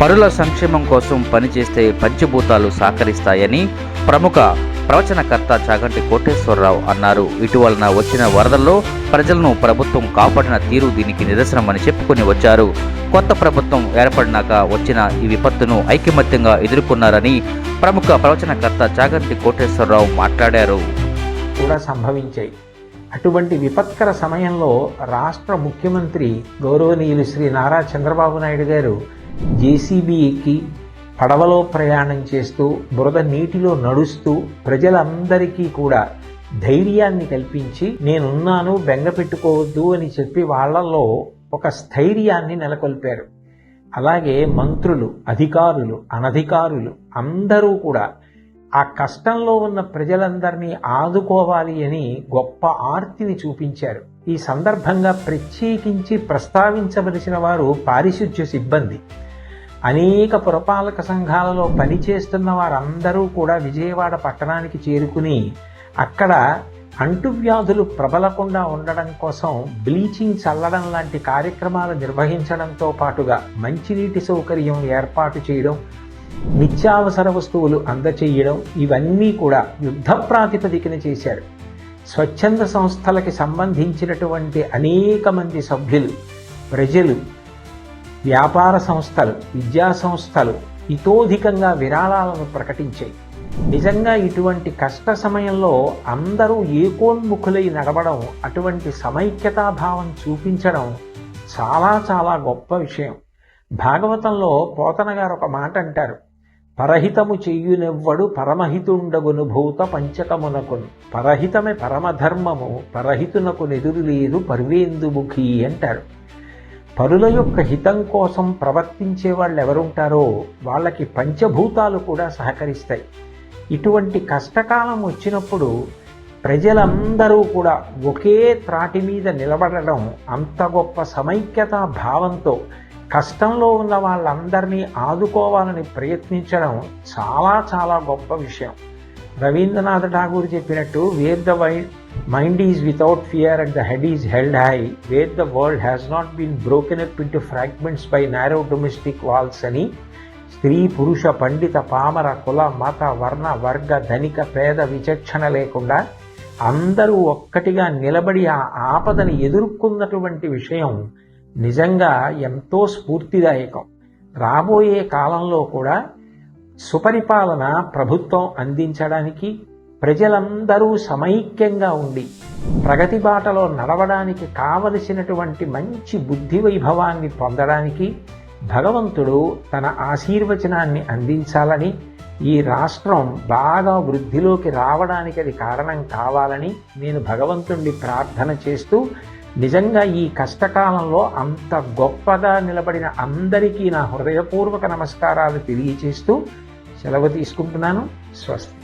పరుల సంక్షేమం కోసం పనిచేస్తే పంచభూతాలు సహకరిస్తాయని ప్రముఖ ప్రవచనకర్త చాగంటి కోటేశ్వరరావు అన్నారు. ఇటీవలన వచ్చిన వరదల్లో ప్రజలను ప్రభుత్వం కాపాడిన తీరు దీనికి నిదర్శనమని చెప్పుకొని వచ్చారు. కొత్త ప్రభుత్వం ఏర్పడినాక వచ్చిన ఈ విపత్తును ఐకమత్యంగా ఎదుర్కొన్నారని ప్రముఖ ప్రవచనకర్త చాగంటి కోటేశ్వరరావు మాట్లాడారు. కూడా సంభవించాయి. అటువంటి విపత్కర సమయంలో రాష్ట్ర ముఖ్యమంత్రి గౌరవనీయులు శ్రీ నారా చంద్రబాబు నాయుడు గారు జేసీబీ ఎక్కి పడవలో ప్రయాణం చేస్తూ బురద నీటిలో నడుస్తూ ప్రజలందరికీ కూడా ధైర్యాన్ని కల్పించి నేనున్నాను బెంగ పెట్టుకోవద్దు అని చెప్పి వాళ్ళలో ఒక స్థైర్యాన్ని నెలకొల్పారు. అలాగే మంత్రులు అధికారులు అనధికారులు అందరూ కూడా ఆ కష్టంలో ఉన్న ప్రజలందరినీ ఆదుకోవాలి అని గొప్ప ఆర్తిని చూపించారు. ఈ సందర్భంగా ప్రత్యేకించి ప్రస్తావించవలసిన వారు పారిశుధ్య సిబ్బంది. అనేక పురపాలక సంఘాలలో పనిచేస్తున్న వారందరూ కూడా విజయవాడ పట్టణానికి చేరుకుని అక్కడ అంటువ్యాధులు ప్రబలకుండా ఉండడం కోసం బ్లీచింగ్ చల్లడం లాంటి కార్యక్రమాలు నిర్వహించడంతో పాటుగా మంచినీటి సౌకర్యం ఏర్పాటు చేయడం నిత్యావసర వస్తువులు అందచేయడం ఇవన్నీ కూడా యుద్ధ ప్రాతిపదికన చేశారు. స్వచ్ఛంద సంస్థలకి సంబంధించినటువంటి అనేక మంది సభ్యులు ప్రజలు వ్యాపార సంస్థలు విద్యా సంస్థలు ఇతోధికంగా విరాళాలను ప్రకటించాయి. నిజంగా ఇటువంటి కష్ట సమయంలో అందరూ ఏకోన్ముఖులై నడవడం అటువంటి సమైక్యతాభావం చూపించడం చాలా చాలా గొప్ప విషయం. భాగవతంలో పోతన గారు ఒక మాట అంటారు. పరహితము చెయ్యునెవ్వడు పరమహితుండగును భూత పంచకమునకును. పరహితమే పరమధర్మము పరహితునకు నెదురు లేదు పర్వేందుముఖి అంటారు. పరుల యొక్క హితం కోసం ప్రవర్తించే వాళ్ళు ఎవరుంటారో వాళ్ళకి పంచభూతాలు కూడా సహకరిస్తాయి. ఇటువంటి కష్టకాలం వచ్చినప్పుడు ప్రజలందరూ కూడా ఒకే త్రాటి మీద నిలబడడం అంత గొప్ప సమైక్యతా భావంతో కష్టంలో ఉన్న వాళ్ళందరినీ ఆదుకోవాలని ప్రయత్నించడం చాలా చాలా గొప్ప విషయం. రవీంద్రనాథ్ ఠాగూర్ చెప్పినట్టు where the why mind is without fear and the head is held high where the world has not been broken up into fragments by narrow domestic walls అని స్త్రీ పురుష పండిత పామర కుల మత వర్ణ వర్గ ధనిక పేద విచక్షణ లేకుండా అందరూ ఒక్కటిగా నిలబడి ఆ ఆపదని ఎదుర్కొన్నటువంటి విషయం నిజంగా ఎంతో స్ఫూర్తిదాయకం. రాబోయే కాలంలో కూడా సుపరిపాలన ప్రభుత్వం అందించడానికి ప్రజలందరూ సమైక్యంగా ఉండి ప్రగతి బాటలో నడవడానికి కావలసినటువంటి మంచి బుద్ధి వైభవాన్ని పొందడానికి భగవంతుడు తన ఆశీర్వచనాన్ని అందించాలని ఈ రాష్ట్రం బాగా వృద్ధిలోకి రావడానికి అది కారణం కావాలని నేను భగవంతుణ్ణి ప్రార్థన చేస్తూ నిజంగా ఈ కష్టకాలంలో అంత గొప్పగా నిలబడిన అందరికీ నా హృదయపూర్వక నమస్కారాలు తెలియచేస్తూ సెలవు తీసుకుంటున్నాను. స్వస్తి.